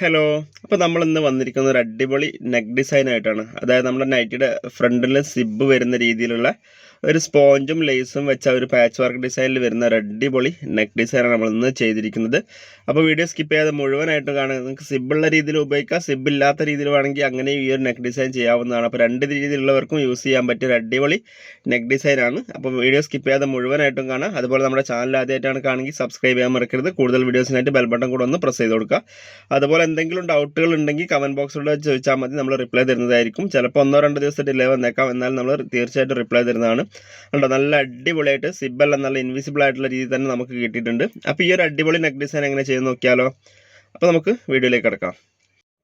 Hello അപ്പോൾ നമ്മൾ ഇന്ന് വന്നിരിക്കുന്ന ഒരു അടിപൊളി നെക്ക് ഡിസൈൻ ആയിട്ടാണ്. അതായത് നമ്മുടെ നൈറ്റിയുടെ ഫ്രണ്ടിൽ സിബ് വരുന്ന രീതിയിലുള്ള ഒരു സ്പോഞ്ചും ലേസും വെച്ച ഒരു പാച്ച് വർക്ക് ഡിസൈനിൽ വരുന്ന ഒരു അടിപൊളി നെക്ക് ഡിസൈനാണ് നമ്മൾ ഇന്ന് ചെയ്തിരിക്കുന്നത്. അപ്പോൾ വീഡിയോ സ്കിപ്പ് ചെയ്യാതെ മുഴുവനായിട്ട് കാണുക. നിങ്ങൾക്ക് സിബിളുള്ള രീതിയിൽ ഉപയോഗിക്കാം. സിബില്ലാത്ത രീതിയിൽ വേണമെങ്കിൽ അങ്ങനെ ഈ ഒരു നെക്ക് ഡിസൈൻ ചെയ്യാവുന്നതാണ്. അപ്പോൾ രണ്ട് രീതിയിലുള്ളവർക്കും യൂസ് ചെയ്യാൻ പറ്റിയ ഒരു അടിപൊളി നെക്ക് ഡിസൈനാണ് അപ്പോൾ വീഡിയോ സ്കിപ്പ് ചെയ്യാതെ മുഴുവനായിട്ടും കാണാം അതുപോലെ നമ്മുടെ ചാനൽ ആദ്യമായിട്ടാണ് കാണുമെങ്കിൽ സബ്സ്ക്രൈബ് ചെയ്യാൻ മറക്കരുത്. കൂടുതൽ വീഡിയോസിനായിട്ട് ബെൽ ബട്ടൺ കൂടെ ഒന്ന് പ്രസ് ചെയ്ത് കൊടുക്കുക. അതുപോലെ എന്തെങ്കിലും ഡൗട്ടുകൾ ഉണ്ടെങ്കിൽ കമന്റ് ബോക്സിലൂടെ ചോദിച്ചാൽ മതി. നമ്മൾ റിപ്ലൈ തരുന്നതായിരിക്കും. ചിലപ്പോൾ ഒന്നോ രണ്ടോ ദിവസം ഡിലേ വന്നേക്കാം. എന്നാൽ നമ്മൾ തീർച്ചയായിട്ടും റിപ്ലൈ തരുന്നതാണ്. കണ്ടോ നല്ല അടിപൊളിയായിട്ട് സിബൽ എന്നുള്ള ഇൻവിസിബിൾ ആയിട്ടുള്ള രീതിയിൽ തന്നെ നമുക്ക് കിട്ടിയിട്ടുണ്ട്. അപ്പോൾ ഈ ഒരു അടിപൊളി നെക്ക് ഡിസൈൻ എങ്ങനെ ചെയ്ത് നോക്കിയാലോ? അപ്പോൾ നമുക്ക് വീഡിയോയിലേക്ക് കിടക്കാം.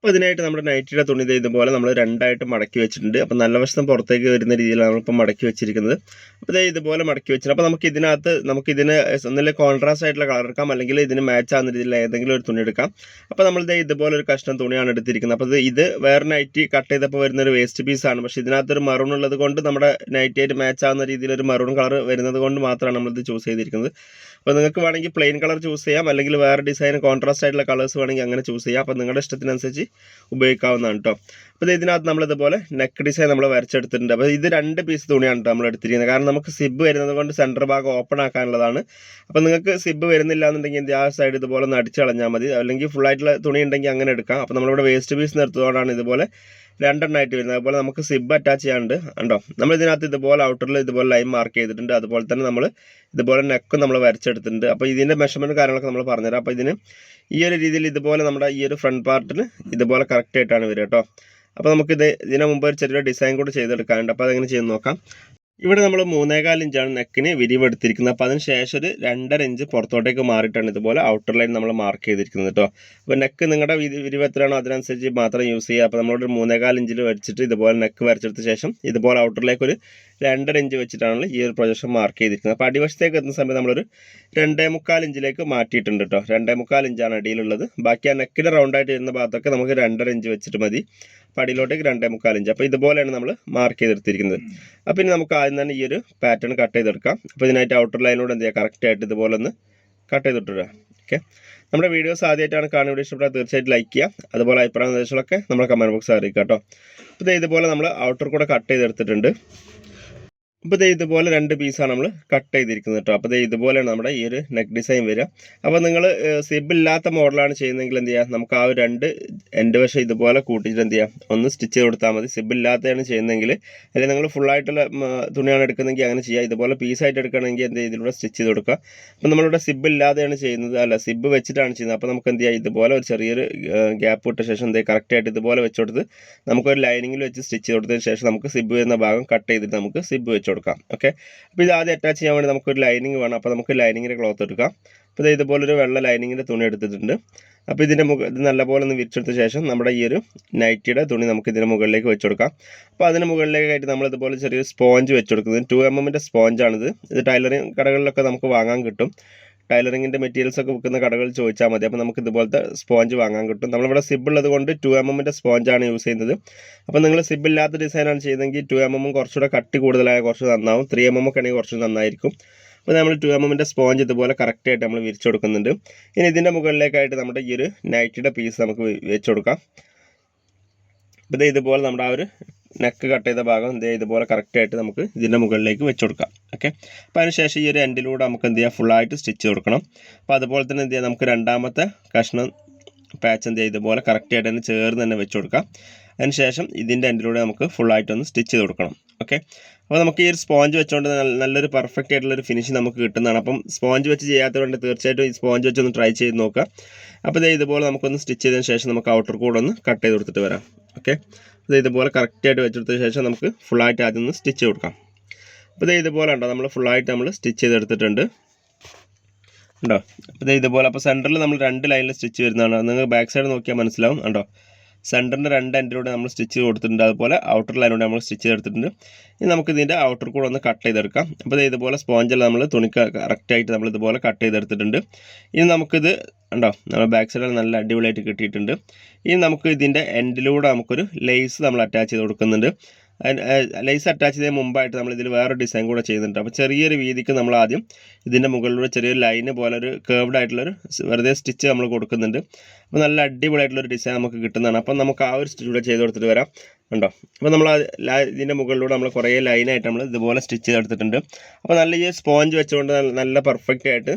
അപ്പോൾ ഇതിനായിട്ട് നമ്മുടെ നൈറ്റിയുടെ തുണി ഇതുപോലെ നമ്മൾ രണ്ടായിട്ട് മടക്കി വെച്ചിട്ടുണ്ട്. അപ്പോൾ നല്ല വശം പുറത്തേക്ക് വരുന്ന രീതിയിലാണ് നമ്മളിപ്പോൾ മടക്കി വെച്ചിരിക്കുന്നത്. അപ്പോൾ ഇതുപോലെ മടക്കി വെച്ചിട്ടുണ്ട്. അപ്പോൾ നമുക്ക് ഇതിനകത്ത് നമുക്ക് ഇതിന് ഒന്നിലെ കോൺട്രാസ്റ്റ് ആയിട്ടുള്ള കളർ എടുക്കാം. അല്ലെങ്കിൽ ഇതിന് മാച്ച് ആകുന്ന രീതിയിൽ ഏതെങ്കിലും ഒരു തുണി എടുക്കാം. അപ്പോൾ നമ്മൾ ഇതേ ഇതുപോലെ ഒരു കഷ്ണം തുണിയാണ് എടുത്തിരിക്കുന്നത്. അപ്പോൾ ഇത് വേറെ നൈറ്റി കട്ട് ചെയ്തപ്പോൾ വരുന്ന ഒരു വേസ്റ്റ് പീസാണ് പക്ഷേ ഇതിനകത്തൊരു മറൂൺ ഉള്ളത് കൊണ്ട് നമ്മുടെ നൈറ്റി ആയിട്ട് മാച്ച് ആകുന്ന രീതിയിൽ ഒരു മറൂൺ കളർ വരുന്നത് കൊണ്ട് മാത്രമാണ് നമ്മളിത് ചൂസ് ചെയ്തിരിക്കുന്നത്. അപ്പോൾ നിങ്ങൾക്ക് വേണമെങ്കിൽ പ്ലെയിൻ കളർ ചൂസ് ചെയ്യാം. അല്ലെങ്കിൽ വേറെ ഡിസൈൻ കോൺട്രാസ്റ്റ് ആയിട്ടുള്ള കളേഴ്സ് വേണമെങ്കിൽ അങ്ങനെ ചൂസ് ചെയ്യാം. അപ്പോൾ നിങ്ങളുടെ ഇഷ്ടത്തിനനുസരിച്ച് ഉപയോഗിക്കാവുന്നതാണ് കേട്ടോ അപ്പോൾ ഇതിനകത്ത് നമ്മളിതുപോലെ നെക്ക് ഡിസൈൻ നമ്മൾ വരച്ചെടുത്തിട്ടുണ്ട്. അപ്പോൾ ഇത് രണ്ട് പീസ് തുണിയാണ് കേട്ടോ നമ്മൾ എടുത്തിരിക്കുന്നത്. കാരണം നമുക്ക് സിബ് വരുന്നത് കൊണ്ട് സെന്റർ ഭാഗം ഓപ്പൺ ആക്കാനുള്ളതാണ്. അപ്പോൾ നിങ്ങൾക്ക് സിബ് വരുന്നില്ല എന്നുണ്ടെങ്കിൽ എന്ത് ആ സൈഡ് ഇതുപോലെ ഒന്ന് അടിച്ച് കളഞ്ഞാൽ മതി. അല്ലെങ്കിൽ ഫുൾ ആയിട്ടുള്ള തുണി ഉണ്ടെങ്കിൽ അങ്ങനെ എടുക്കാം. അപ്പോൾ നമ്മളിവിടെ വേസ്റ്റ് പീസ് നിർത്തുന്നതുകൊണ്ടാണ് ഇതുപോലെ രണ്ടെണ്ണമായിട്ട് വരുന്നത്. അതുപോലെ നമുക്ക് സിബ് അറ്റാച്ച് ചെയ്യാണ്ട് ഉണ്ടോ നമ്മൾ ഇതിനകത്ത് ഇതുപോലെ ഔട്ടറിൽ ഇതുപോലെ ലൈൻ മാർക്ക് ചെയ്തിട്ടുണ്ട്. അതുപോലെ തന്നെ നമ്മൾ ഇതുപോലെ നെക്കും നമ്മൾ വരച്ചെടുത്തിട്ടുണ്ട്. അപ്പോൾ ഇതിന്റെ മെഷർമെന്റ് കാര്യങ്ങളൊക്കെ നമ്മൾ പറഞ്ഞുതരാം. അപ്പോൾ ഇതിന് ഈ ഒരു രീതിയിൽ ഇതുപോലെ നമ്മുടെ ഈ ഒരു ഫ്രണ്ട് പാർട്ടിന് ഇതുപോലെ കറക്റ്റ് ആയിട്ടാണ് വരിക കേട്ടോ. അപ്പോൾ നമുക്കിത് ഇതിനു മുമ്പ് ഒരു ചെറിയ ഡിസൈൻ കൂടി ചെയ്തെടുക്കാനുണ്ട്. അപ്പോൾ അതെങ്ങനെ ചെയ്ത് നോക്കാം. ഇവിടെ നമ്മൾ മൂന്നേകാൽ ഇഞ്ചാണ് നെക്കിന് വിരിവെടുത്തിരിക്കുന്നത്. അപ്പോൾ അതിന് ശേഷം ഒരു രണ്ടര ഇഞ്ച് പുറത്തോട്ടേക്ക് മാറിയിട്ടാണ് ഇതുപോലെ ഔട്ടർ ലൈൻ നമ്മൾ മാർക്ക് ചെയ്തിരിക്കുന്നത് കേട്ടോ. അപ്പോൾ നെക്ക് നിങ്ങളുടെ വിരി വിരിവ് എത്രയാണോ അതിനനുസരിച്ച് മാത്രം യൂസ് ചെയ്യുക. അപ്പോൾ നമ്മളൊരു മൂന്നേകാൽ ഇഞ്ചിൽ വെച്ചിട്ട് ഇതുപോലെ നെക്ക് വരച്ചെടുത്ത ശേഷം ഇതുപോലെ ഔട്ടറിലേക്ക് ഒരു രണ്ടര ഇഞ്ച് വെച്ചിട്ടാണ് ഈ ഒരു പ്രൊജക്ഷൻ മാർക്ക് ചെയ്തിരിക്കുന്നത്. അപ്പോൾ അടിവശത്തേക്ക് എത്തുന്ന സമയത്ത് നമ്മളൊരു രണ്ടേ മുക്കാൽ ഇഞ്ചിലേക്ക് മാറ്റിയിട്ടുണ്ട് കേട്ടോ. രണ്ടേ മുക്കാൽ ഇഞ്ചാണ് അടിയിലുള്ളത്. ബാക്കി ആ നെക്കിന്റെ റൗണ്ടായിട്ട് വരുന്ന ഭാഗത്തൊക്കെ നമുക്ക് രണ്ടര ഇഞ്ച് വെച്ചിട്ട് മതി. അപ്പോൾ അടിയിലോട്ടേക്ക് രണ്ടേ മുക്കാൽ ഇഞ്ച്. അപ്പോൾ ഇതുപോലെയാണ് നമ്മൾ മാർക്ക് ചെയ്തെടുത്തിരിക്കുന്നത്. അപ്പോൾ ഇനി നമുക്ക് ആദ്യം തന്നെ ഈ ഒരു പാറ്റേൺ കട്ട് ചെയ്തെടുക്കാം. അപ്പോൾ ഇതിനായിട്ട് ഔട്ടർ ലൈനോട് എന്ത് ചെയ്യുക കറക്റ്റായിട്ട് ഇതുപോലെ ഒന്ന് കട്ട് ചെയ്തിട്ടുക ഓക്കെ നമ്മുടെ വീഡിയോസ് ആദ്യമായിട്ടാണ് കാണുന്ന വീഡിയോ ഇഷ്ടപ്പെട്ടാൽ തീർച്ചയായിട്ടും ലൈക്ക് ചെയ്യുക. അതുപോലെ അഭിപ്രായ നിർദ്ദേശങ്ങളൊക്കെ നമ്മുടെ കമന്റ് ബോക്സ് അറിയിക്കുക കേട്ടോ. അപ്പോൾ ഇതേപോലെ ഇതുപോലെ നമ്മൾ ഔട്ടർ കൂടെ കട്ട് ചെയ്തെടുത്തിട്ടുണ്ട്. അപ്പോൾ ദേ ഇതുപോലെ രണ്ട് പീസാണ് നമ്മൾ കട്ട് ചെയ്തിരിക്കുന്നത് കേട്ടോ അപ്പോൾ ദേ ഇതുപോലെയാണ് നമ്മുടെ ഈ ഒരു നെക്ക് ഡിസൈൻ വരിക. അപ്പോൾ നിങ്ങൾ സിബ് ഇല്ലാത്ത മോഡലാണ് ചെയ്യുന്നതെങ്കിൽ എന്ത് ചെയ്യുക നമുക്ക് ആ ഒരു രണ്ട് എന്റെ വശം ഇതുപോലെ കൂട്ടിയിട്ട് എന്ത് ചെയ്യാം? ഒന്ന് സ്റ്റിച്ച് ചെയ്ത് കൊടുത്താൽ മതി. സിബ് ഇല്ലാത്തതാണ് ചെയ്യുന്നതെങ്കിൽ അല്ലെങ്കിൽ നിങ്ങൾ ഫുള്ളായിട്ടുള്ള തുണിയാണ് എടുക്കുന്നതെങ്കിൽ അങ്ങനെ ചെയ്യുക ഇതുപോലെ പീസായിട്ട് എടുക്കണമെങ്കിൽ എന്ത് ഇതിലൂടെ സ്റ്റിച്ച് ചെയ്ത് കൊടുക്കുക. അപ്പോൾ നമ്മളിവിടെ സിബ് ഇല്ലാതെയാണ് ചെയ്യുന്നത്. അല്ല സിബ് വെച്ചിട്ടാണ് ചെയ്യുന്നത്. അപ്പോൾ നമുക്ക് എന്ത് ചെയ്യാം? ഇതുപോലെ ഒരു ചെറിയൊരു ഗ്യാപ്പ് ഇട്ട ശേഷം എന്ത് കറക്റ്റായിട്ട് ഇതുപോലെ വെച്ചുകൊടുത്ത് നമുക്കൊരു ലൈനിങ്ങിൽ വെച്ച് സ്റ്റിച്ച് കൊടുത്തതിന് ശേഷം നമുക്ക് സിബ് വരുന്ന ഭാഗം കട്ട് ചെയ്തിട്ട് നമുക്ക് സിബ് വെച്ച് കൊടുക്കാം ഓക്കെ അപ്പോൾ ഇത് ആദ്യം അറ്റാച്ച് ചെയ്യാൻ വേണ്ടി നമുക്കൊരു ലൈനിങ് വേണം. അപ്പോൾ നമുക്ക് ലൈനിങ്ങിന്റെ ക്ലോത്ത് എടുക്കാം. അപ്പോൾ ഇത് ഇതുപോലൊരു വെള്ള ലൈനിങ്ങിന്റെ തുണി എടുത്തിട്ടുണ്ട്. അപ്പോൾ ഇതിന്റെ മുഖ ഇത് നല്ലപോലെ ഒന്ന് വിരിച്ചെടുത്ത ശേഷം നമ്മുടെ ഈ ഒരു നൈറ്റിയുടെ തുണി നമുക്ക് ഇതിന്റെ മുകളിലേക്ക് വെച്ച് കൊടുക്കാം. അപ്പോൾ അതിന് മുകളിലേക്കായിട്ട് നമ്മൾ ഇതുപോലെ ചെറിയൊരു സ്പോഞ്ച് വെച്ച് കൊടുക്കുന്നത്. ടു എം എമ്മിന്റെ സ്പോഞ്ചാണിത് ഇത് ടൈലറിങ് കടകളിലൊക്കെ നമുക്ക് വാങ്ങാൻ കിട്ടും. ടൈലറിങ്ങിന്റെ മെറ്റീരിയൽസ് ഒക്കെ വിൽക്കുന്ന കടകളിൽ ചോദിച്ചാൽ മതി. അപ്പോൾ നമുക്ക് ഇതുപോലത്തെ സ്പോഞ്ച് വാങ്ങാൻ കിട്ടും. നമ്മളിവിടെ സിബ് ഉള്ളത് കൊണ്ട് ടു എം എമ്മിന്റെ സ്പോഞ്ചാണ് യൂസ് ചെയ്യുന്നത്. അപ്പോൾ നിങ്ങൾ സിബ് ഇല്ലാത്ത ഡിസൈനാണ് ചെയ്യുന്നതെങ്കിൽ ടു എം എമ്മും കുറച്ചുകൂടെ കട്ടി കൂടുതലായ കുറച്ച് നന്നാവും. ത്രീ എം എം ഒക്കെ ആണെങ്കിൽ കുറച്ച് നന്നായിരിക്കും. അപ്പോൾ നമ്മൾ ടു എം എമ്മിന്റെ സ്പോഞ്ച് ഇതുപോലെ കറക്റ്റായിട്ട് നമ്മൾ വിരിച്ചു കൊടുക്കുന്നുണ്ട്. ഇനി ഇതിന്റെ മുകളിലേക്കായിട്ട് നമ്മുടെ ഈ ഒരു നൈറ്റിയുടെ പീസ് നമുക്ക് വെച്ച് കൊടുക്കാം. അപ്പോൾ ഇത് ഇതുപോലെ നമ്മുടെ ആ ഒരു നെക്ക് കട്ട് ചെയ്ത ഭാഗം എന്ത് ചെയ്യുക? ഇതുപോലെ കറക്റ്റായിട്ട് നമുക്ക് ഇതിന്റെ മുകളിലേക്ക് വെച്ച് കൊടുക്കാം. ഓക്കെ അപ്പോൾ അതിനുശേഷം ഈ ഒരു എൻഡിലൂടെ നമുക്ക് എന്ത് ചെയ്യാം? ഫുള്ളായിട്ട് സ്റ്റിച്ച് കൊടുക്കണം. അപ്പോൾ അതുപോലെ തന്നെ എന്ത് ചെയ്യാം? നമുക്ക് രണ്ടാമത്തെ കഷ്ണം പാച്ച് എന്ത് ചെയ്യുക? ഇതുപോലെ കറക്റ്റായിട്ട് തന്നെ ചേർന്ന് തന്നെ വെച്ച് കൊടുക്കാം. അതിനുശേഷം ഇതിന്റെ എൻഡിലൂടെ നമുക്ക് ഫുള്ളായിട്ടൊന്ന് സ്റ്റിച്ച് ചെയ്ത് കൊടുക്കണം. ഓക്കെ അപ്പോൾ നമുക്ക് ഈ ഒരു സ്പോഞ്ച് വെച്ചുകൊണ്ട് നല്ലൊരു പെർഫെക്റ്റ് ആയിട്ടുള്ള ഒരു ഫിനിഷ് നമുക്ക് കിട്ടുന്നതാണ്. അപ്പം സ്പോഞ്ച് വെച്ച് ചെയ്യാത്തതുകൊണ്ട് തീർച്ചയായിട്ടും ഈ സ്പോഞ്ച് വെച്ചൊന്ന് ട്രൈ ചെയ്ത് നോക്കുക. അപ്പോൾ ഇതേ ഇതുപോലെ നമുക്കൊന്ന് സ്റ്റിച്ച് ചെയ്തതിന് ശേഷം നമുക്ക് ഔട്ടർ കൂടെ ഒന്ന് കട്ട് ചെയ്ത് കൊടുത്തിട്ട് വരാം. ഓക്കെ? അത് ഇതുപോലെ കറക്റ്റായിട്ട് വെച്ചെടുത്ത ശേഷം നമുക്ക് ഫുള്ളായിട്ട് ആദ്യം ഒന്ന് സ്റ്റിച്ച് കൊടുക്കാം അപ്പോൾ ഇത് ഇതുപോലെ ഉണ്ടോ? നമ്മൾ ഫുള്ളായിട്ട് നമ്മൾ സ്റ്റിച്ച് ചെയ്തെടുത്തിട്ടുണ്ട്. ഉണ്ടോ? അപ്പോൾ ഇത് ഇതുപോലെ അപ്പോൾ സെന്ററിൽ നമ്മൾ രണ്ട് ലൈനിൽ സ്റ്റിച്ച് വരുന്നതാണ്. നിങ്ങൾ ബാക്ക് സൈഡ് നോക്കിയാൽ മനസ്സിലാവും. ഉണ്ടോ സെന്ററിന്റെ രണ്ട് എൻഡിലൂടെ നമ്മൾ സ്റ്റിച്ച് കൊടുത്തിട്ടുണ്ട്. അതുപോലെ ഔട്ടർ ലൈനിലൂടെ നമ്മൾ സ്റ്റിച്ച് ചെയ്തെടുത്തിട്ടുണ്ട്. ഇനി നമുക്ക് ഇതിന്റെ ഔട്ടർ കൂടെ ഒന്ന് കട്ട് ചെയ്തെടുക്കാം. അപ്പോൾ ഇത് ഇതുപോലെ സ്പോഞ്ചിൽ നമ്മൾ തുണിക്ക് കറക്റ്റായിട്ട് നമ്മൾ ഇതുപോലെ കട്ട് ചെയ്തെടുത്തിട്ടുണ്ട്. ഇനി നമുക്കിത് ഉണ്ടോ നമ്മുടെ ബാക്ക് സൈഡിൽ നല്ല അടിപൊളിയായിട്ട് കിട്ടിയിട്ടുണ്ട്. ഇനി നമുക്ക് ഇതിന്റെ എൻഡിലൂടെ നമുക്കൊരു ലേസ് നമ്മൾ അറ്റാച്ച് ചെയ്ത് കൊടുക്കുന്നുണ്ട്. ലൈസ് അറ്റാച്ച് ചെയ്തതിന് മുമ്പായിട്ട് നമ്മൾ ഇതിൽ വേറൊരു ഡിസൈൻ കൂടെ ചെയ്യുന്നുണ്ട്. അപ്പോൾ ചെറിയൊരു വീതിക്ക് നമ്മൾ ആദ്യം ഇതിന്റെ മുകളിലൂടെ ചെറിയൊരു ലൈന് പോലെ ഒരു കേർവ്ഡ് ആയിട്ടുള്ളൊരു വെറുതെ സ്റ്റിച്ച് നമ്മൾ കൊടുക്കുന്നുണ്ട്. അപ്പോൾ നല്ല അടിപൊളിയായിട്ടുള്ളൊരു ഡിസൈൻ നമുക്ക് കിട്ടുന്നതാണ്. അപ്പം നമുക്ക് ആ ഒരു സ്റ്റിച്ച് കൂടെ ചെയ്ത് കൊടുത്തിട്ട് വരാം. ഉണ്ടോ അപ്പോൾ നമ്മൾ ഇതിന്റെ മുകളിലൂടെ നമ്മൾ കുറേ ലൈനായിട്ട് നമ്മൾ ഇതുപോലെ സ്റ്റിച്ച് ചെയ്തെടുത്തിട്ടുണ്ട്. അപ്പോൾ നല്ല ഈ സ്പോഞ്ച് വെച്ചുകൊണ്ട് നല്ല പെർഫെക്റ്റ് ആയിട്ട്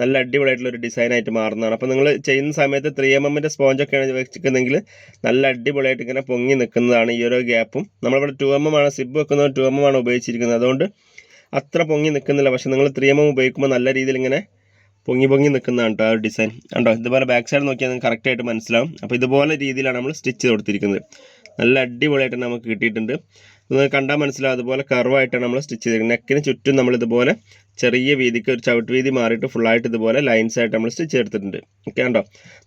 നല്ല അടിപൊളിയായിട്ടുള്ള ഒരു ഡിസൈൻ ആയിട്ട് മാറുന്നതാണ്. അപ്പോൾ നിങ്ങൾ ചെയ്യുന്ന സമയത്ത് ത്രീ എം എമ്മിന്റെ സ്പോഞ്ചൊക്കെയാണ് വെച്ചിരിക്കുന്നതെങ്കിൽ നല്ല അടിപൊളിയായിട്ട് ഇങ്ങനെ പൊങ്ങി നിൽക്കുന്നതാണ് ഈ ഒരു ഗ്യാപ്പും. നമ്മളിവിടെ ടു എം എം ആണ് സിബ് വെക്കുന്നത് ടു എം എം ആണ് ഉപയോഗിച്ചിരിക്കുന്നത്. അതുകൊണ്ട് അത്ര പൊങ്ങി നിൽക്കുന്നില്ല. പക്ഷേ നിങ്ങൾ ത്രീ എം എം ഉപയോഗിക്കുമ്പോൾ നല്ല രീതിയിൽ ഇങ്ങനെ പൊങ്ങി പൊങ്ങി നിൽക്കുന്നതാണ് കേട്ടോ ആ ഒരു ഡിസൈൻ കണ്ടോ? ഇതുപോലെ ബാക്ക് സൈഡ് നോക്കിയാൽ നിങ്ങൾക്ക് കറക്റ്റായിട്ട് മനസ്സിലാവും. അപ്പോൾ ഇതുപോലെ രീതിയിലാണ് നമ്മൾ സ്റ്റിച്ച് കൊടുത്തിരിക്കുന്നത്. നല്ല അടിപൊളിയായിട്ട് നമുക്ക് കിട്ടിയിട്ടുണ്ട്. നിങ്ങൾക്ക് കണ്ടാൽ മനസ്സിലാവും. അതുപോലെ കർവായിട്ടാണ് നമ്മൾ സ്റ്റിച്ച് ചെയ്തിരിക്കുന്നത് നെക്കിന് ചുറ്റും നമ്മൾ ഇതുപോലെ ചെറിയ വീതിക്ക് ഒരു ചവിട്ട് വീതി മാറിയിട്ട് ഫുള്ളായിട്ട് ഇതുപോലെ ലൈൻസ് ആയിട്ട് നമ്മൾ സ്റ്റിച്ച് എടുത്തിട്ടുണ്ട് ഓക്കെ ഉണ്ടോ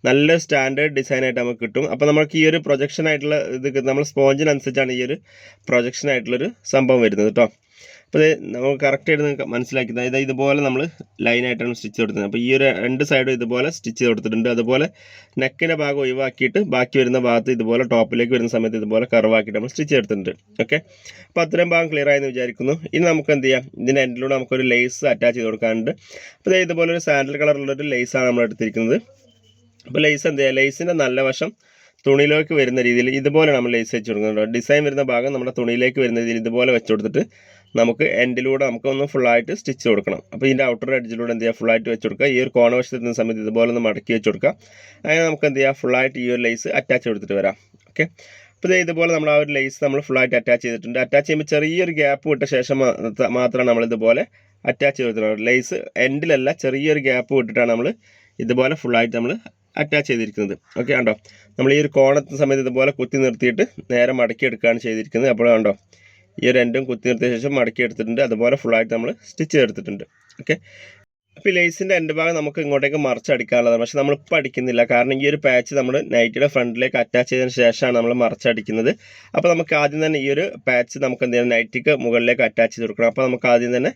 നല്ല സ്റ്റാൻഡേർഡ് ഡിസൈൻ ആയിട്ട് നമുക്ക് കിട്ടും. അപ്പോൾ നമുക്ക് ഈ ഒരു പ്രൊജക്ഷൻ ആയിട്ടുള്ള ഇത് നമ്മൾ സ്പോഞ്ചിനനുസരിച്ചാണ് ഈ ഒരു പ്രൊജക്ഷൻ ആയിട്ടുള്ളൊരു സംഭവം വരുന്നത് കേട്ടോ അപ്പോൾ ഇത് നമുക്ക് കറക്റ്റായിട്ട് നിങ്ങൾക്ക് മനസ്സിലാക്കി അതായത് ഇതുപോലെ നമ്മൾ ലൈനായിട്ടാണ് സ്റ്റിച്ച് കൊടുത്തത് അപ്പോൾ ഈ ഒരു രണ്ട് സൈഡും ഇതുപോലെ സ്റ്റിച്ച് കൊടുത്തിട്ടുണ്ട് അതുപോലെ നെക്കിന്റെ ഭാഗം ഒഴിവാക്കിയിട്ട് ബാക്കി വരുന്ന ഭാഗത്ത് ഇതുപോലെ ടോപ്പിലേക്ക് വരുന്ന സമയത്ത് ഇതുപോലെ കറവാക്കിയിട്ട് നമ്മൾ സ്റ്റിച്ച് എടുത്തിട്ടുണ്ട് ഓക്കെ അപ്പോൾ അത്രയും ഭാഗം ക്ലിയർ ആയെന്ന് വിചാരിക്കുന്നു. ഇനി നമുക്ക് എന്ത് ചെയ്യാം? ഇതിന്റെ എൻഡിലൂടെ നമുക്കൊരു ലേസ് അറ്റാച്ച് ചെയ്ത് കൊടുക്കാനുണ്ട്. അപ്പോൾ ഇതുപോലെ ഒരു സാൻഡൽ കളറുള്ളൊരു ലേസാണ് നമ്മൾ എടുത്തിരിക്കുന്നത്. അപ്പോൾ ലേസ് എന്ത് ചെയ്യുക ലേസിന്റെ നല്ല വശം തുണിയിലേക്ക് വരുന്ന രീതിയിൽ ഇതുപോലെ നമ്മൾ ലേസ് വെച്ച് കൊടുക്കുന്നുണ്ട്. ഡിസൈൻ വരുന്ന ഭാഗം നമ്മുടെ തുണിയിലേക്ക് വരുന്ന രീതിയിൽ ഇതുപോലെ വെച്ച് കൊടുത്തിട്ട് നമുക്ക് എൻഡിലൂടെ നമുക്ക് ഒന്ന് ഫുള്ളായിട്ട് സ്റ്റിച്ച് കൊടുക്കണം. അപ്പോൾ ഇതിന്റെ ഔട്ടർ എഡ്ജിലൂടെ എന്ത് ചെയ്യുക ഫുള്ളായിട്ട് വെച്ച് കൊടുക്കുക. ഈ ഒരു കോണ സമയത്ത് ഇതുപോലെ ഒന്ന് മടക്കി വെച്ച് കൊടുക്കുക. അങ്ങനെ നമുക്ക് എന്ത് ചെയ്യുക ഫുള്ളായിട്ട് ഈ ഒരു ലേസ് അറ്റാച്ച് കൊടുത്തിട്ട് വരാം. ഓക്കെ അപ്പോൾ ദേ ഇതുപോലെ നമ്മൾ ആ ഒരു ലേസ് നമ്മൾ ഫുള്ളായിട്ട് അറ്റാച്ച് ചെയ്തിട്ടുണ്ട്. അറ്റാച്ച് ചെയ്യുമ്പോൾ ചെറിയൊരു ഗ്യാപ്പ് വിട്ട ശേഷം മാത്രമാണ് നമ്മൾ ഇതുപോലെ അറ്റാച്ച് ചെയ്തിട്ടുള്ളത്. ലേസ് എൻഡിലല്ല ചെറിയൊരു ഗ്യാപ്പ് വിട്ടിട്ടാണ് നമ്മൾ ഇതുപോലെ ഫുള്ളായിട്ട് നമ്മൾ അറ്റാച്ച് ചെയ്തിരിക്കുന്നത്. ഓക്കെ കണ്ടോ? നമ്മൾ ഈ ഒരു കോണത്തെ സമയത്ത് ഇതുപോലെ കുത്തി നിർത്തിയിട്ട് നേരെ മടക്കി എടുക്കുകയാണ് ചെയ്തിരിക്കുന്നത്. അപ്പോൾ കണ്ടോ? ഈ രണ്ടും കുത്തി നിർത്തിയ ശേഷം മടക്കി എടുത്തിട്ടുണ്ട്. അതുപോലെ ഫുള്ളായിട്ട് നമ്മൾ സ്റ്റിച്ച് ചെയ്തെടുത്തിട്ടുണ്ട്. ഓക്കെ അപ്പോൾ ഈ ലേസിന്റെ എന്റെ ഭാഗം നമുക്ക് ഇങ്ങോട്ടേക്ക് മറച്ചടിക്കാനുള്ളതാണ് പക്ഷേ നമ്മളിപ്പോൾ അടിക്കുന്നില്ല. കാരണം ഈ ഒരു പാച്ച് നമ്മൾ നൈറ്റിയുടെ ഫ്രണ്ടിലേക്ക് അറ്റാച്ച് ചെയ്തതിന് ശേഷമാണ് നമ്മൾ മറച്ചടിക്കുന്നത് അപ്പോൾ നമുക്ക് ആദ്യം തന്നെ ഈ ഒരു പാച്ച് നമുക്ക് എന്ത് ചെയ്യണം? നൈറ്റിക്ക് മുകളിലേക്ക് അറ്റാച്ച് ചെയ്ത് കൊടുക്കണം. അപ്പോൾ നമുക്ക് ആദ്യം തന്നെ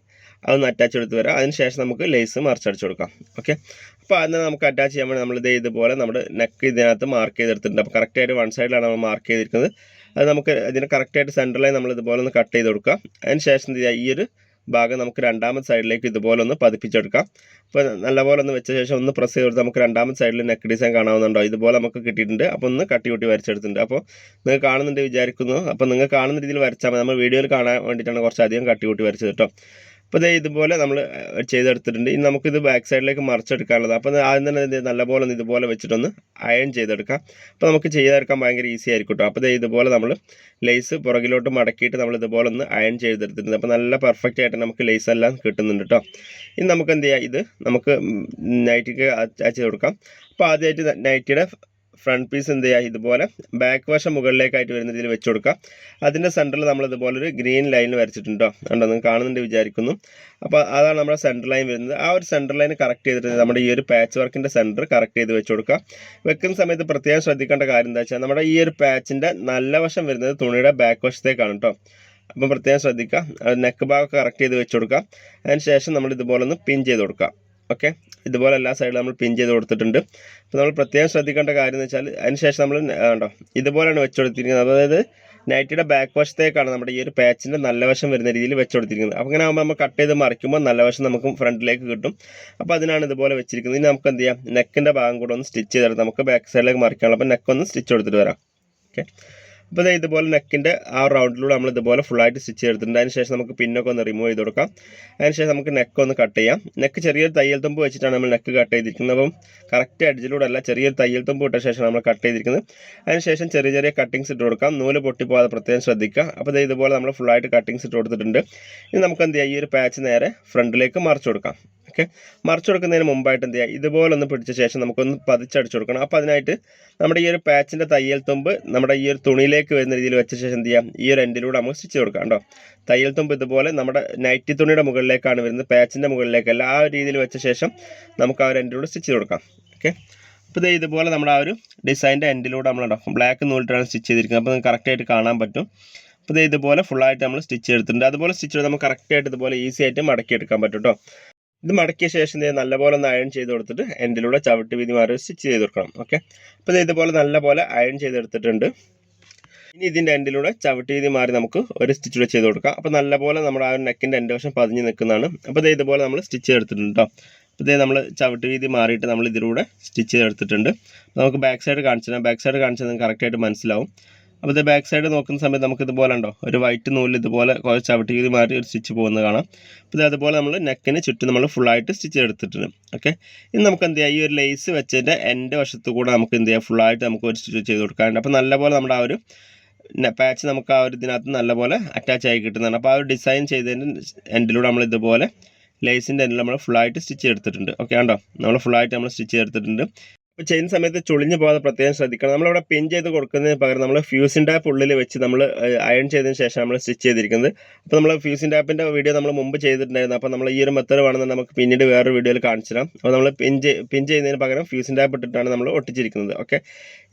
അതൊന്ന് അറ്റാച്ച് എടുത്ത് വരാം. അതിന് ശേഷം നമുക്ക് ലേസ് മറച്ചടിച്ച് കൊടുക്കാം. ഓക്കെ അപ്പോൾ ആദ്യം നമുക്ക് അറ്റാച്ച് ചെയ്യാൻ വേണ്ടി നമ്മൾ ഇതേ ഇതുപോലെ നമ്മുടെ നെക്ക് ഇതിനകത്ത് മാർക്ക് ചെയ്തെടുത്തിട്ടുണ്ട്. അപ്പോൾ കറക്റ്റായിട്ട് വൺ സൈഡിലാണ് നമ്മൾ മാർക്ക് ചെയ്തിരിക്കുന്നത്. അത് നമുക്ക് ഇതിന് കറക്റ്റായിട്ട് സെന്ററിലായി നമ്മൾ ഇതുപോലെ ഒന്ന് കട്ട് ചെയ്ത് കൊടുക്കുക അതിന് ശേഷം ഈ ഒരു ഭാഗം നമുക്ക് രണ്ടാമത്തെ സൈഡിലേക്ക് ഇതുപോലെ ഒന്ന് പതിപ്പിച്ചെടുക്കാം. അപ്പോൾ നല്ലപോലെ ഒന്ന് വെച്ച ശേഷം ഒന്ന് പ്രസ് ചെയ്ത് കൊടുത്ത് നമുക്ക് രണ്ടാമത്തെ സൈഡിൽ നെക്ക് ഡിസൈൻ കാണാവുന്നുണ്ടോ? ഇതുപോലെ നമുക്ക് കിട്ടിയിട്ടുണ്ട്. അപ്പോൾ ഒന്ന് കട്ടി കൂട്ടി വരച്ചെടുത്തിട്ടുണ്ട്. അപ്പോൾ നിങ്ങൾ കാണുന്നുണ്ട് വിചാരിക്കുന്നു. അപ്പോൾ നിങ്ങൾ കാണുന്ന രീതിയിൽ വരച്ചാൽ മതി. നമ്മൾ വീഡിയോയിൽ കാണാൻ വേണ്ടിയിട്ടാണ് കുറച്ചധികം കട്ടി കൂട്ടി വരച്ചത് കേട്ടോ. അപ്പോൾ ദേ ഇതുപോലെ നമ്മൾ ചെയ്തെടുത്തിട്ടുണ്ട്. ഇനി നമുക്കിത് ബാക്ക് സൈഡിലേക്ക് മറിച്ചെടുക്കാനുള്ളത്. അപ്പോൾ ആദ്യം തന്നെ ഇത് നല്ലപോലെ ഒന്ന് ഇതുപോലെ വെച്ചിട്ടൊന്ന് അയൺ ചെയ്തെടുക്കാം. അപ്പോൾ നമുക്ക് ചെയ്തെടുക്കാൻ ഭയങ്കര ഈസി ആയിരിക്കും കേട്ടോ അപ്പോൾ ദേ ഇതുപോലെ നമ്മൾ ലേസ് പുറകിലോട്ട് മടക്കിയിട്ട് നമ്മൾ ഇതുപോലെ ഒന്ന് അയൺ ചെയ്തെടുത്തിട്ടുണ്ട്. അപ്പോൾ നല്ല പെർഫെക്റ്റ് ആയിട്ട് നമുക്ക് ലേസ് എല്ലാം കിട്ടുന്നുണ്ട് കേട്ടോ ഇനി നമുക്ക് എന്ത് ചെയ്യാം? ഇത് നമുക്ക് നൈറ്റിക്ക് അറ്റാച്ച് ചെയ്ത് കൊടുക്കാം. അപ്പോൾ ആദ്യമായിട്ട് നൈറ്റിയുടെ ഫ്രണ്ട് പീസ് എന്ത് ചെയ്യുക ഇതുപോലെ ബാക്ക് വശം മുകളിലേക്കായിട്ട് വരുന്ന രീതിയിൽ വെച്ച് കൊടുക്കുക. അതിന്റെ സെന്ററിൽ നമ്മൾ ഇതുപോലെ ഒരു ഗ്രീൻ ലൈൻ വരച്ചിട്ടുണ്ടോ ഉണ്ടോ നിങ്ങൾ കാണുന്നുണ്ട് വിചാരിക്കുന്നു. അപ്പോൾ അതാണ് നമ്മുടെ സെന്റർ ലൈൻ വരുന്നത്. ആ ഒരു സെന്റർ ലൈൻ കറക്റ്റ് ചെയ്തിട്ട് നമ്മുടെ ഈ ഒരു പാച്ച് വർക്കിന്റെ സെന്റർ കറക്റ്റ് ചെയ്ത് വെച്ച് കൊടുക്കുക. വെക്കുന്ന സമയത്ത് പ്രത്യേകം ശ്രദ്ധിക്കേണ്ട കാര്യം എന്താ വെച്ചാൽ നമ്മുടെ ഈ ഒരു പാച്ചിന്റെ നല്ല വശം വരുന്നത് തുണിയുടെ ബാക്ക് വശത്തേക്കാണ് കേട്ടോ അപ്പം പ്രത്യേകം ശ്രദ്ധിക്കുക. നെക്ക് ഭാഗം കറക്റ്റ് ചെയ്ത് വെച്ച് കൊടുക്കുക. അതിന് ശേഷം നമ്മൾ ഇതുപോലെ ഒന്ന് പിൻ ചെയ്ത് കൊടുക്കുക. ഓക്കെ ഇതുപോലെ എല്ലാ സൈഡിലും നമ്മൾ പിൻ ചെയ്ത് കൊടുത്തിട്ടുണ്ട്. അപ്പോൾ നമ്മൾ പ്രത്യേകം ശ്രദ്ധിക്കേണ്ട കാര്യം എന്ന് വെച്ചാൽ അതിനുശേഷം നമ്മൾ ഉണ്ടോ ഇതുപോലെയാണ് വെച്ച് കൊടുത്തിരിക്കുന്നത്. അതായത് നൈറ്റിയുടെ ബാക്ക് വശത്തേക്കാണ് നമ്മുടെ ഈ ഒരു പാച്ചിന്റെ നല്ല വശം വരുന്ന രീതിയിൽ വെച്ച് കൊടുത്തിരിക്കുന്നത്. അപ്പോൾ അങ്ങനെ ആകുമ്പോൾ നമ്മൾ കട്ട് ചെയ്ത് മറിക്കുമ്പോൾ നല്ല വശം നമുക്ക് ഫ്രണ്ടിലേക്ക് കിട്ടും. അപ്പോൾ അതിനാണ് ഇതുപോലെ വെച്ചിരിക്കുന്നത്. ഇനി നമുക്ക് എന്ത് ചെയ്യാം? നെക്കിന്റെ ഭാഗം കൂടെ ഒന്ന് സ്റ്റിച്ച് ചെയ്തെടുത്ത് നമുക്ക് ബാക്ക് സൈഡിലേക്ക് മറിക്കാനുള്ള അപ്പോൾ നെക്ക് ഒന്ന് സ്റ്റിച്ച് കൊടുത്തിട്ട് വരാം. ഓക്കെ അപ്പോൾ ദേ ഇതുപോലെ നെക്കിന്റെ ആ റൗണ്ടിലൂടെ നമ്മൾ ഇതുപോലെ ഫുള്ളായിട്ട് സ്റ്റിച്ച് ചെയ്തിട്ടുണ്ട്. അതിന് ശേഷം നമുക്ക് പിന്നൊക്കെ ഒന്ന് റിമൂവ് ചെയ്ത് കൊടുക്കാം. അതിന് ശേഷം നമുക്ക് നെക്ക് ഒന്ന് കട്ട് ചെയ്യാം. നെക്ക് ചെറിയൊരു തയ്യൽ തുമ്പ് വെച്ചിട്ടാണ് നമ്മൾ നെക്ക് കട്ട് ചെയ്തിരിക്കുന്നത്. അപ്പം കറക്റ്റ് അടിച്ചിലൂടെ അല്ല ചെറിയൊരു തയ്യൽ തുമ്പ് ഇട്ട ശേഷം നമ്മൾ കട്ട് ചെയ്തിരിക്കുന്നത്. അതിന് ശേഷം ചെറിയ ചെറിയ കട്ടിങ്സ് ഇട്ട് കൊടുക്കാം. നൂൽ പൊട്ടിപ്പോകാതെ പ്രത്യേകം ശ്രദ്ധിക്കുക. അപ്പോൾ ദേ ഇതുപോലെ നമ്മൾ ഫുള്ളായിട്ട് കട്ടിങ്സ് ഇട്ട് കൊടുത്തിട്ടുണ്ട്. ഇനി നമുക്ക് എന്ത് ചെയ്യാം? ഈ ഒരു പാച്ച് നേരെ ഫ്രണ്ടിലേക്ക് മറിച്ച് കൊടുക്കാം. ഓക്കെ മറിച്ച് കൊടുക്കുന്നതിന് മുമ്പായിട്ട് എന്ത് ചെയ്യുക ഇതുപോലെ ഒന്ന് പിടിച്ച ശേഷം നമുക്കൊന്ന് പതിച്ചടിച്ച് കൊടുക്കണം. അപ്പോൾ അതിനായിട്ട് നമ്മുടെ ഈ ഒരു പാച്ചിന്റെ തയ്യൽ തുമ്പ് നമ്മുടെ ഈ ഒരു തുണിയിലേക്ക് വരുന്ന രീതിയിൽ വെച്ച ശേഷം എന്ത് ചെയ്യാം? ഈ ഒരു എൻഡിലൂടെ നമുക്ക് സ്റ്റിച്ച് കൊടുക്കാം കേട്ടോ. തയ്യൽ തുമ്പ് ഇതുപോലെ നമ്മുടെ നൈറ്റി തുണിയുടെ മുകളിലേക്കാണ് വരുന്നത്. പാച്ചിന്റെ മുകളിലേക്കല്ല. ആ ഒരു രീതിയിൽ വെച്ച ശേഷം നമുക്ക് ആ ഒരു എൻഡിലൂടെ സ്റ്റിച്ച് കൊടുക്കാം. ഓക്കെ? അപ്പോൾ ഇത് ഇതുപോലെ നമ്മുടെ ആ ഒരു ഡിസൈന്റെ എൻഡിലൂടെ നമ്മളുണ്ടാവും ബ്ലാക്ക് നൂലിട്ടാണ് സ്റ്റിച്ച് ചെയ്തിരിക്കുന്നത്. അപ്പോൾ നിങ്ങൾക്ക് കറക്റ്റായിട്ട് കാണാൻ പറ്റും. അപ്പോൾ ഇത് ഇതുപോലെ ഫുള്ളായിട്ട് നമ്മൾ സ്റ്റിച്ച് എടുത്തിട്ടുണ്ട്. അതുപോലെ സ്റ്റിച്ച് നമുക്ക് കറക്റ്റായിട്ട് ഇതുപോലെ ഈസി ആയിട്ട് മടക്കി എടുക്കാൻ പറ്റും കേട്ടോ. ഇത് മടക്കിയ ശേഷം നല്ലപോലെ ഒന്ന് അയൺ ചെയ്ത് കൊടുത്തിട്ട് എൻഡിലൂടെ ചവിട്ട് വീതി മാറി സ്റ്റിച്ച് ചെയ്ത് കൊടുക്കണം ഓക്കെ അപ്പോൾ ഇത് ഇതുപോലെ നല്ലപോലെ അയൺ ചെയ്തെടുത്തിട്ടുണ്ട് ഇനി ഇതിന്റെ എൻഡിലൂടെ ചവിട്ടി വീതി മാറി നമുക്ക് ഒരു സ്റ്റിച്ച് കൂടെ ചെയ്ത് കൊടുക്കാം. അപ്പോൾ നല്ലപോലെ നമ്മുടെ ആ ഒരു നെക്കിന്റെ എന്റെ വശം പതിഞ്ഞ് നിൽക്കുന്നതാണ്. അപ്പോൾ ഇത് ഇതുപോലെ നമ്മൾ സ്റ്റിച്ച് ചെയ്തെടുത്തിട്ടുണ്ട് കേട്ടോ അപ്പോൾ ഇതേ നമ്മൾ ചവിട്ട് വീതി മാറിയിട്ട് നമ്മൾ ഇതിലൂടെ സ്റ്റിച്ച് ചെയ്തെടുത്തിട്ടുണ്ട്. നമുക്ക് ബാക്ക് സൈഡ് കാണിച്ചു തരാം. ബാക്ക് സൈഡ് കാണിച്ചാൽ നിങ്ങൾക്ക് കറക്റ്റായിട്ട് മനസ്സിലാവും. അപ്പോൾ ഇത് ബാക്ക് സൈഡ് നോക്കുന്ന സമയത്ത് നമുക്ക് ഇതുപോലെ ഉണ്ടോ? ഒരു വൈറ്റ് നൂലിൽ ഇതുപോലെ ചവിട്ടി ഇത് മാറി ഒരു സ്റ്റിച്ച് പോകുന്നത് കാണാം. അപ്പോൾ ഇത് അതുപോലെ നമ്മൾ നെക്കിന് ചുറ്റും നമ്മൾ ഫുള്ളായിട്ട് സ്റ്റിച്ച് എടുത്തിട്ടുണ്ട് ഓക്കെ ഇനി നമുക്ക് എന്ത് ചെയ്യാം? ഈ ഒരു ലേസ് വെച്ചതിന്റെ എന്റെ വശത്ത് കൂടെ നമുക്ക് എന്ത് ചെയ്യാം? ഫുള്ളായിട്ട് നമുക്ക് ഒരു സ്റ്റിച്ച് ചെയ്ത് കൊടുക്കാറുണ്ട് അപ്പോൾ നല്ലപോലെ നമ്മുടെ ആ ഒരു പാച്ച് നമുക്ക് ആ ഒരു ഇതിനകത്ത് നല്ലപോലെ അറ്റാച്ച് ആയി കിട്ടുന്നതാണ്. അപ്പോൾ ആ ഒരു ഡിസൈൻ ചെയ്തതിന്റെ എൻഡിലൂടെ നമ്മൾ ഇതുപോലെ ലേസിന്റെ എൻഡിൽ നമ്മൾ ഫുള്ളായിട്ട് സ്റ്റിച്ച് എടുത്തിട്ടുണ്ട് ഓക്കെ ആണ്ടോ നമ്മൾ ഫുള്ളായിട്ട് നമ്മൾ സ്റ്റിച്ച് ചെയ്തെടുത്തിട്ടുണ്ട്. അപ്പോൾ ചെയ്യുന്ന സമയത്ത് ചുളിഞ്ഞു പോകാതെ പ്രത്യേകം ശ്രദ്ധിക്കണം. നമ്മളിവിടെ പിൻ ചെയ്ത് കൊടുക്കുന്നതിന് പകരം നമ്മൾ ഫ്യൂസിൻ ടാപ്പ് ഉള്ളിൽ വെച്ച് നമ്മൾ അയൺ ചെയ്തതിന് ശേഷം നമ്മൾ സ്റ്റിച്ച് ചെയ്തിരിക്കുന്നത്. അപ്പോൾ നമ്മൾ ഫ്യൂസിൻ ടാപ്പിന്റെ വീഡിയോ നമ്മൾ മുമ്പ് ചെയ്തിട്ടുണ്ടായിരുന്നു. അപ്പോൾ നമ്മൾ ഈ ഒരു മെത്തേഡ് വേണമെന്ന് നമുക്ക് പിന്നീട് വേറൊരു വീഡിയോയിൽ കാണിച്ചു തരാം അപ്പോൾ നമ്മൾ പിൻ പിൻ ചെയ്യുന്നതിന് പകരം ഫ്യൂസിൻ ടാപ്പ് ഇട്ടിട്ടാണ് നമ്മൾ ഒട്ടിച്ചിരിക്കുന്നത്. ഓക്കെ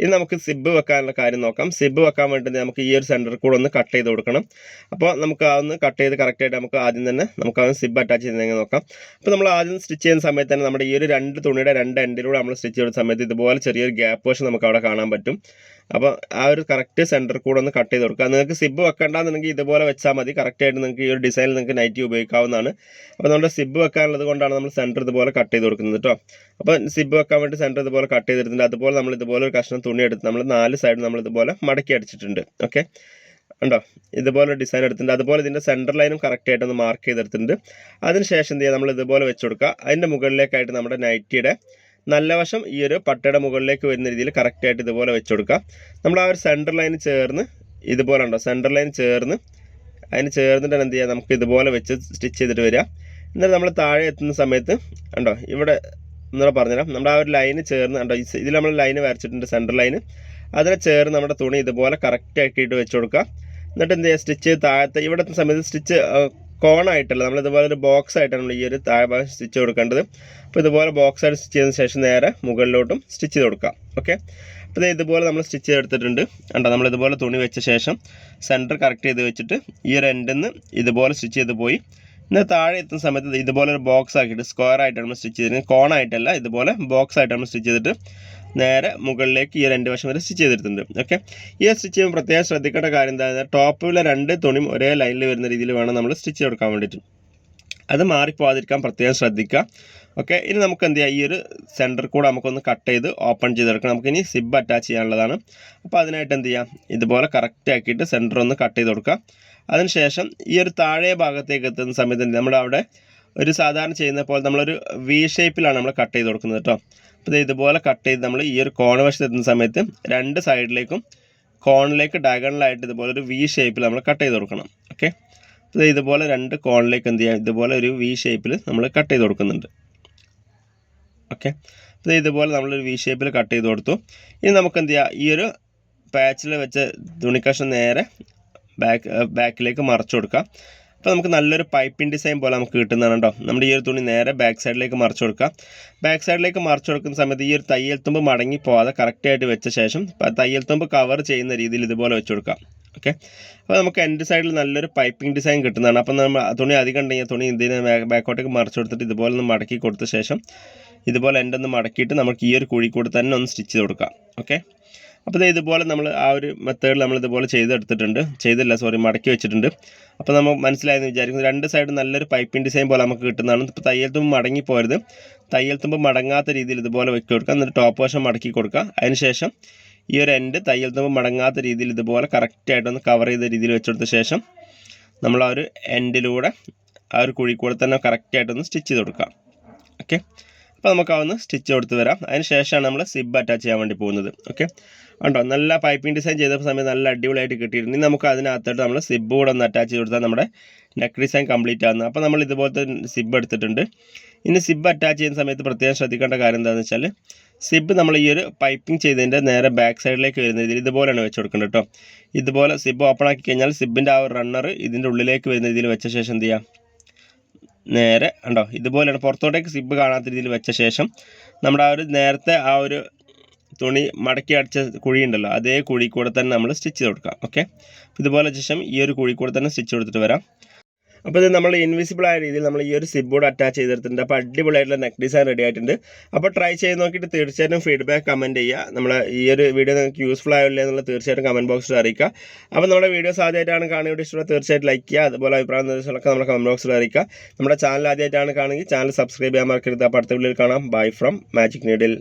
ഇനി നമുക്ക് സിബ് വെക്കാനുള്ള കാര്യം നോക്കാം. സിബ് വെക്കാൻ വേണ്ടി നമുക്ക് ഈ ഒരു സെന്റർ കൂടെ ഒന്ന് കട്ട് ചെയ്ത് കൊടുക്കണം. അപ്പോൾ നമുക്ക് ആ ഒന്ന് കട്ട് ചെയ്ത് കറക്റ്റായിട്ട് നമുക്ക് ആദ്യം തന്നെ നമുക്ക് ആ സിബ് അറ്റാച്ച് ചെയ്തെങ്കിൽ നോക്കാം. അപ്പോൾ നമ്മൾ ആദ്യം സ്റ്റിച്ച് ചെയ്യുന്ന സമയത്ത് തന്നെ നമ്മുടെ ഈ ഒരു രണ്ട് തുണിയുടെ രണ്ട് എൻഡിലൂടെ നമ്മൾ സ്റ്റിച്ച് ചെയ്യുന്ന സമയത്ത് ഇതുപോലെ ചെറിയൊരു ഗ്യാപ്പ് വശം നമുക്ക് അവിടെ കാണാൻ പറ്റും. അപ്പോൾ ആ ഒരു കറക്റ്റ് സെന്റർ കൂടെ ഒന്ന് കട്ട് ചെയ്ത് കൊടുക്കുക. നിങ്ങൾക്ക് സിബ് വെക്കണ്ടെന്നുണ്ടെങ്കിൽ ഇതുപോലെ വെച്ചാൽ മതി. കറക്റ്റായിട്ട് നിങ്ങൾക്ക് ഈ ഒരു ഡിസൈനിൽ നിങ്ങൾക്ക് നൈറ്റി ഉപയോഗിക്കാവുന്നതാണ്. അപ്പോൾ നമ്മുടെ സിബ് വെക്കാനുള്ളത് കൊണ്ടാണ് നമ്മൾ സെന്റർ ഇതുപോലെ കട്ട് ചെയ്ത് കൊടുക്കുന്നത് കേട്ടോ അപ്പോൾ സിബ് വെക്കാൻ വേണ്ടി സെന്റർ ഇതുപോലെ കട്ട് ചെയ്തിട്ടുണ്ട്. അതുപോലെ നമ്മൾ ഇതുപോലെ ഒരു കഷ്ണം തുണി എടുത്ത് നമ്മൾ നാല് സൈഡ് നമ്മൾ ഇതുപോലെ മടക്കി അടിച്ചിട്ടുണ്ട്. ഓക്കെ ഉണ്ടോ ഇതുപോലെ ഡിസൈൻ എടുത്തിട്ടുണ്ട്. അതുപോലെ ഇതിന്റെ സെന്റർ ലൈനും കറക്റ്റായിട്ട് ഒന്ന് മാർക്ക് ചെയ്തെടുത്തിട്ടുണ്ട്. അതിനുശേഷം എന്ത് ചെയ്യുക? നമ്മൾ ഇതുപോലെ വെച്ച് കൊടുക്കുക. അതിന്റെ മുകളിലേക്കായിട്ട് നമ്മുടെ നൈറ്റിയുടെ നല്ല വശം ഈ ഒരു പട്ടയുടെ മുകളിലേക്ക് വരുന്ന രീതിയിൽ കറക്റ്റായിട്ട് ഇതുപോലെ വെച്ച് കൊടുക്കുക നമ്മൾ ആ ഒരു സെന്റർ ലൈൻ ചേർന്ന് ഇതുപോലെ ഉണ്ടോ? സെന്റർ ലൈൻ ചേർന്ന് അതിന് ചേർന്നിട്ട് എന്ത് ചെയ്യുക നമുക്ക് ഇതുപോലെ വെച്ച് സ്റ്റിച്ച് ചെയ്തിട്ട് വരിക. എന്നിട്ട് നമ്മൾ താഴെ എത്തുന്ന സമയത്ത് ഉണ്ടോ? ഇവിടെ എന്നോട് പറഞ്ഞുതരാം. നമ്മുടെ ആ ഒരു ലൈന് ചേർന്ന് ഉണ്ടോ? ഇതിൽ നമ്മൾ ലൈന് വരച്ചിട്ടുണ്ട് സെന്റർ ലൈന് അതിനെ ചേർന്ന് നമ്മുടെ തുണി ഇതുപോലെ കറക്റ്റ് ആക്കിയിട്ട് വെച്ച് കൊടുക്കുക. എന്നിട്ട് എന്ത് ചെയ്യുക സ്റ്റിച്ച് താഴത്തെ ഇവിടെ സമയത്ത് സ്റ്റിച്ച് കോണായിട്ടല്ല നമ്മൾ ഇതുപോലെ ഒരു ബോക്സ് ആയിട്ടാണ് നമ്മൾ ഈ ഒരു താഴെ ഭാഗം സ്റ്റിച്ച് കൊടുക്കേണ്ടത്. അപ്പോൾ ഇതുപോലെ ബോക്സ് ആയിട്ട് സ്റ്റിച്ച് ചെയ്തതിന് ശേഷം നേരെ മുകളിലോട്ടും സ്റ്റിച്ച് ചെയ്ത് കൊടുക്കാം. ഓക്കെ അപ്പോൾ ഇത് ഇതുപോലെ നമ്മൾ സ്റ്റിച്ച് ചെയ്തെടുത്തിട്ടുണ്ട്. കണ്ടോ? നമ്മൾ ഇതുപോലെ തുണി വെച്ച ശേഷം സെന്റർ കറക്റ്റ് ചെയ്ത് വെച്ചിട്ട് ഈ ഒരു എൻഡിൽ നിന്ന് ഇതുപോലെ സ്റ്റിച്ച് ചെയ്ത് പോയി എന്നാൽ താഴെ എത്തുന്ന സമയത്ത് ഇതുപോലെ ഒരു ബോക്സ് ആക്കിയിട്ട് സ്ക്വയർ ആയിട്ട് നമ്മൾ സ്റ്റിച്ച് ചെയ്തിരുന്നത് കോണായിട്ടല്ല ഇതുപോലെ ബോക്സ് ആയിട്ട് നമ്മൾ സ്റ്റിച്ച് ചെയ്തിട്ട് നേരെ മുകളിലേക്ക് ഈ രണ്ട് വശം വരെ സ്റ്റിച്ച് ചെയ്തിട്ടുണ്ട്. ഓക്കെ ഈ സ്റ്റിച്ച് ചെയ്യുമ്പോൾ പ്രത്യേകം ശ്രദ്ധിക്കേണ്ട കാര്യം എന്താ ടോപ്പിലെ രണ്ട് തുണിയും ഒരേ ലൈനിൽ വരുന്ന രീതിയിൽ വേണം നമ്മൾ സ്റ്റിച്ച് കൊടുക്കാൻ വേണ്ടിയിട്ട്. അത് മാറിപ്പോവാതിരിക്കാൻ പ്രത്യേകം ശ്രദ്ധിക്കുക. ഓക്കെ ഇനി നമുക്ക് എന്ത് ചെയ്യാം? ഈ ഒരു സെന്റർ കൂടെ നമുക്കൊന്ന് കട്ട് ചെയ്ത് ഓപ്പൺ ചെയ്തെടുക്കണം. നമുക്കിനി സിബ് അറ്റാച്ച് ചെയ്യാനുള്ളതാണ്. അപ്പോൾ അതിനായിട്ട് എന്ത് ചെയ്യാം? ഇതുപോലെ കറക്റ്റ് ആക്കിയിട്ട് സെന്റർ ഒന്ന് കട്ട് ചെയ്ത് കൊടുക്കുക. അതിനുശേഷം ഈ ഒരു താഴെ ഭാഗത്തേക്ക് എത്തുന്ന സമയത്ത് നമ്മുടെ അവിടെ ഒരു സാധാരണ ചെയ്യുന്ന പോലെ നമ്മളൊരു വി ഷേപ്പിലാണ് നമ്മൾ കട്ട് ചെയ്ത് കൊടുക്കുന്നത് കേട്ടോ. അപ്പോൾ ഇതുപോലെ കട്ട് ചെയ്ത് നമ്മൾ ഈ ഒരു കോൺ വശത്ത് എത്തുന്ന സമയത്ത് രണ്ട് സൈഡിലേക്കും കോണിലേക്ക് ഡയഗണലായിട്ട് ഇതുപോലെ ഒരു വി ഷേപ്പിൽ നമ്മൾ കട്ട് ചെയ്ത് കൊടുക്കണം. ഓക്കെ അപ്പോൾ ഇതുപോലെ രണ്ട് കോണിലേക്ക് എന്ത് ചെയ്യാം? ഇതുപോലെ ഒരു വി ഷേപ്പിൽ നമ്മൾ കട്ട് ചെയ്ത് കൊടുക്കുന്നുണ്ട്. ഓക്കെ അപ്പോൾ ഇതുപോലെ നമ്മളൊരു വി ഷേപ്പിൽ കട്ട് ചെയ്ത് കൊടുത്തു. ഇനി നമുക്ക് എന്ത് ചെയ്യാം? ഈ ഒരു പാച്ചിൽ വെച്ച തുണിക്കഷ്ണം നേരെ ബാക്ക് ബാക്കിലേക്ക് മറച്ചു കൊടുക്കാം അപ്പോൾ നമുക്ക് നല്ലൊരു പൈപ്പിംഗ് ഡിസൈൻ പോലെ നമുക്ക് കിട്ടുന്നതാണ് കേട്ടോ. നമ്മുടെ ഈ ഒരു തുണി നേരെ ബാക്ക് സൈഡിലേക്ക് മറച്ചു കൊടുക്കുക. ബാക്ക് സൈഡിലേക്ക് മറച്ചു കൊടുക്കുന്ന സമയത്ത് ഈ ഒരു തയ്യൽ തുമ്പ് മടങ്ങി പോകാതെ കറക്റ്റായിട്ട് വെച്ച ശേഷം തയ്യൽ തുമ്പ് കവർ ചെയ്യുന്ന രീതിയിൽ ഇതുപോലെ വെച്ച് കൊടുക്കാം ഓക്കെ അപ്പോൾ നമുക്ക് എന്റെ സൈഡിൽ നല്ലൊരു പൈപ്പിംഗ് ഡിസൈൻ കിട്ടുന്നതാണ്. അപ്പോൾ നമ്മൾ തുണി അധികം ഉണ്ടെങ്കിൽ തുണി ഇതിന് ബാക്കോട്ടേക്ക് മറച്ചു കൊടുത്തിട്ട് ഇതുപോലെ ഒന്ന് മടക്കി കൊടുത്ത ശേഷം ഇതുപോലെ എന്റെ ഒന്ന് മടക്കിയിട്ട് നമുക്ക് ഈ ഒരു കുഴി കൂടി തന്നെ ഒന്ന് സ്റ്റിച്ച് ചെയ്ത് കൊടുക്കാം ഓക്കെ അപ്പോൾ ഇതേ ഇതുപോലെ നമ്മൾ ആ ഒരു മെത്തേഡിൽ നമ്മൾ ഇതുപോലെ ചെയ്തെടുത്തിട്ടുണ്ട്. ചെയ്തില്ല സോറി മടക്കി വെച്ചിട്ടുണ്ട്. അപ്പോൾ നമ്മൾ മനസ്സിലായെന്ന് വിചാരിക്കുന്നു രണ്ട് സൈഡ് നല്ലൊരു പൈപ്പിംഗ് ഡിസൈൻ പോലെ നമുക്ക് കിട്ടുന്നതാണ്. ഇപ്പോൾ തയ്യൽ തുമ്പ് മടങ്ങി പോരുത്. തയ്യൽ തുമ്പ് മടങ്ങാത്ത രീതിയിൽ ഇതുപോലെ വെക്കി കൊടുക്കുക. എന്നിട്ട് ടോപ്പ് വശം മടക്കി കൊടുക്കുക. അതിനുശേഷം ഈ ഒരു എൻഡ് തയ്യൽ തുമ്പ് മടങ്ങാത്ത രീതിയിൽ ഇതുപോലെ കറക്റ്റായിട്ടൊന്ന് കവർ ചെയ്ത രീതിയിൽ വെച്ചെടുത്ത ശേഷം നമ്മൾ ആ ഒരു എൻഡിലൂടെ ആ ഒരു കുഴി തന്നെ കറക്റ്റായിട്ടൊന്ന് സ്റ്റിച്ച് ചെയ്ത് കൊടുക്കുക. ഓക്കെ അപ്പോൾ നമുക്ക് ഒന്ന് സ്റ്റിച്ച് കൊടുത്ത് വരാം. അതിന് ശേഷമാണ് നമ്മൾ സിബ് അറ്റാച്ച് ചെയ്യാൻ വേണ്ടി പോകുന്നത്. ഓക്കെ ഉണ്ടോ നല്ല പൈപ്പിംഗ് ഡിസൈൻ ചെയ്ത സമയത്ത് നല്ല അടിപൊളിയായിട്ട് കിട്ടിയിരുന്നു. ഇനി നമുക്ക് അതിനകത്തോട്ട് നമ്മൾ സിബ് കൂടെ ഒന്ന് അറ്റാച്ച് ചെയ്ത് കൊടുത്താൽ നമ്മുടെ നെക്ക് ഡിസൈൻ കംപ്ലീറ്റ് ആകുന്നത് അപ്പോൾ നമ്മൾ ഇതുപോലത്തെ സിബ് എടുത്തിട്ടുണ്ട്. ഇനി സിബ് അറ്റാച്ച് ചെയ്യുന്ന സമയത്ത് പ്രത്യേകം ശ്രദ്ധിക്കേണ്ട കാര്യം എന്താണെന്ന് വെച്ചാൽ സിബ് നമ്മൾ ഈ ഒരു പൈപ്പിംഗ് ചെയ്തതിന്റെ നേരെ ബാക്ക് സൈഡിലേക്ക് വരുന്ന രീതിയിൽ ഇതുപോലെയാണ് വെച്ച് കൊടുക്കേണ്ടത് കേട്ടോ ഇതുപോലെ സിബ് ഓപ്പൺ ആക്കി കഴിഞ്ഞാൽ സിബിന്റെ ആ ഒരു റണ്ണർ ഇതിന്റെ ഉള്ളിലേക്ക് വരുന്ന രീതിയിൽ വെച്ച ശേഷം എന്ത് ചെയ്യാം? നേരെ ഉണ്ടോ ഇതുപോലെയാണ് പുറത്തോട്ടേക്ക് സിബ് കാണാത്ത രീതിയിൽ വെച്ച ശേഷം നമ്മുടെ ആ ഒരു നേരത്തെ ആ ഒരു തുണി മടക്കി അടിച്ച കുഴി ഉണ്ടല്ലോ അതേ കുഴി കൂടെ തന്നെ നമ്മൾ സ്റ്റിച്ച് ചെയ്ത് കൊടുക്കാം. ഓക്കെ ഇതുപോലെ ശേഷം ഈ ഒരു കുഴി കൂടെ തന്നെ സ്റ്റിച്ച് കൊടുത്തിട്ട് വരാം. അപ്പോൾ ഇത് നമ്മൾ ഇൻവിസിബിൾ ആയ രീതിയിൽ നമ്മൾ ഈ ഒരു സിബ് ബോർഡ് അറ്റാച്ച് ചെയ്തെടുത്തിട്ടുണ്ട് അപ്പോൾ അടിപൊളിയായിട്ടുള്ള നെക്ക് ഡിസൈൻ റെഡി ആയിട്ടുണ്ട്. അപ്പോൾ ട്രൈ ചെയ്ത് നോക്കിയിട്ട് തീർച്ചയായിട്ടും ഫീഡ്ബാക്ക് കമന്റ് ചെയ്യുക. നമ്മൾ ഈ ഒരു വീഡിയോ നിങ്ങൾക്ക് യൂസ്ഫുൾ ആയില്ലേ എന്നുള്ളത് തീർച്ചയായിട്ടും കമന്റ് ബോക്സിൽ അറിയിക്കുക. അപ്പോൾ നമ്മുടെ വീഡിയോസ് ആദ്യമായിട്ടാണ് കാണുന്നത് ഇഷ്ടമുള്ള തീർച്ചയായിട്ടും ലൈക്ക് ചെയ്യുക. അതുപോലെ അഭിപ്രായം നിർദ്ദേശങ്ങളൊക്കെ നമ്മുടെ കമന്റ് ബോക്സിൽ അറിയിക്കുക. നമ്മുടെ ചാനൽ ആദ്യമായിട്ടാണ് കാണുമെങ്കിൽ ചാനൽ സബ്സ്ക്രൈബ് ചെയ്യാൻ മറക്കരുത്. അപ്പോൾ അടുത്ത വീഡിയോയിൽ കാണാം. Bye from magic needle